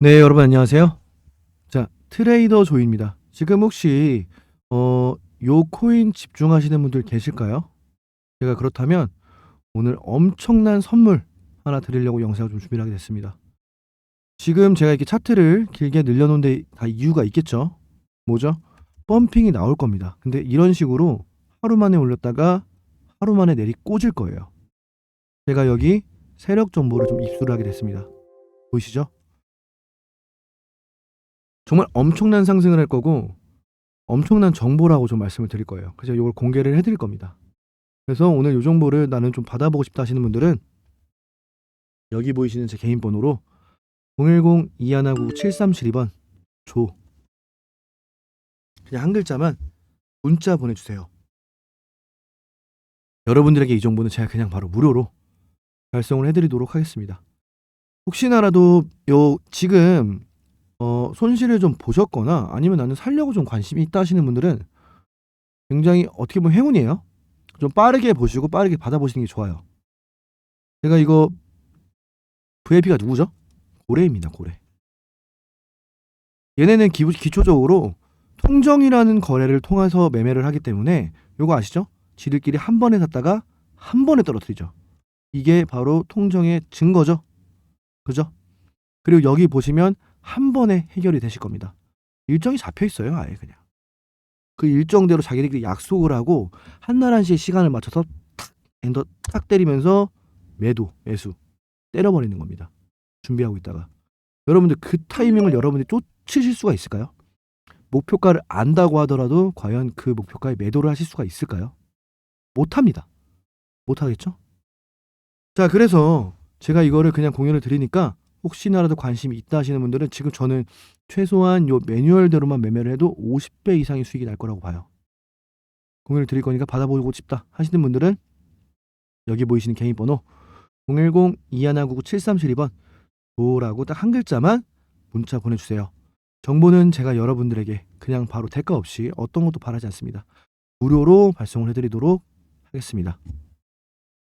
네, 여러분 안녕하세요. 자, 트레이더 조입니다. 지금 혹시 어, 요 코인 집중하시는 분들 계실까요? 제가 그렇다면 오늘 엄청난 선물 하나 드리려고 영상을 좀 준비를 하게 됐습니다. 지금 제가 이렇게 차트를 길게 늘려놓은 데 다 이유가 있겠죠? 뭐죠? 펌핑이 나올 겁니다. 근데 이런 식으로 하루 만에 올렸다가 하루 만에 내리 꽂을 거예요. 제가 여기 세력 정보를 좀 입수를 하게 됐습니다. 보이시죠? 정말 엄청난 상승을 할 거고 엄청난 정보라고 좀 말씀을 드릴 거예요. 그래서 이걸 공개를 해드릴 겁니다. 그래서 오늘 이 정보를 나는 좀 받아보고 싶다 하시는 분들은 여기 보이시는 제 개인 번호로 010-2199-7372번 조 그냥 한 글자만 문자 보내주세요. 여러분들에게 이 정보는 제가 그냥 바로 무료로 발송을 해드리도록 하겠습니다. 혹시나라도 요 지금 어, 손실을 좀 보셨거나 아니면 나는 살려고 좀 관심이 있다 하시는 분들은 굉장히 어떻게 보면 행운이에요. 좀 빠르게 보시고 빠르게 받아보시는 게 좋아요. 제가 이거 VIP가 누구죠? 고래입니다, 고래. 얘네는 기, 기초적으로 통정이라는 거래를 통해서 매매를 하기 때문에 요거 아시죠? 지들끼리 한 번에 샀다가 한 번에 떨어뜨리죠. 이게 바로 통정의 증거죠. 그죠? 그리고 여기 보시면 한 번에 해결이 되실 겁니다. 일정이 잡혀 있어요, 아예 그냥. 그 일정대로 자기들끼리 약속을 하고 한날 한시의 시간을 맞춰서 탁 엔더 탁 때리면서 매도, 매수 때려버리는 겁니다. 준비하고 있다가 여러분들 그 타이밍을 여러분들이 쫓으실 수가 있을까요? 목표가를 안다고 하더라도 과연 그 목표가에 매도를 하실 수가 있을까요? 못합니다. 못하겠죠? 자, 그래서 제가 이거를 그냥 공유를 드리니까 혹시나라도 관심이 있다 하시는 분들은 지금 저는 최소한 요 매뉴얼대로만 매매를 해도 50배 이상의 수익이 날 거라고 봐요. 공유를 드릴 거니까 받아보고 싶다 하시는 분들은 여기 보이시는 개인 번호 010-2199-7372번 도라고 딱 한 글자만 문자 보내주세요. 정보는 제가 여러분들에게 그냥 바로 대가 없이 어떤 것도 바라지 않습니다. 무료로 발송을 해드리도록 하겠습니다.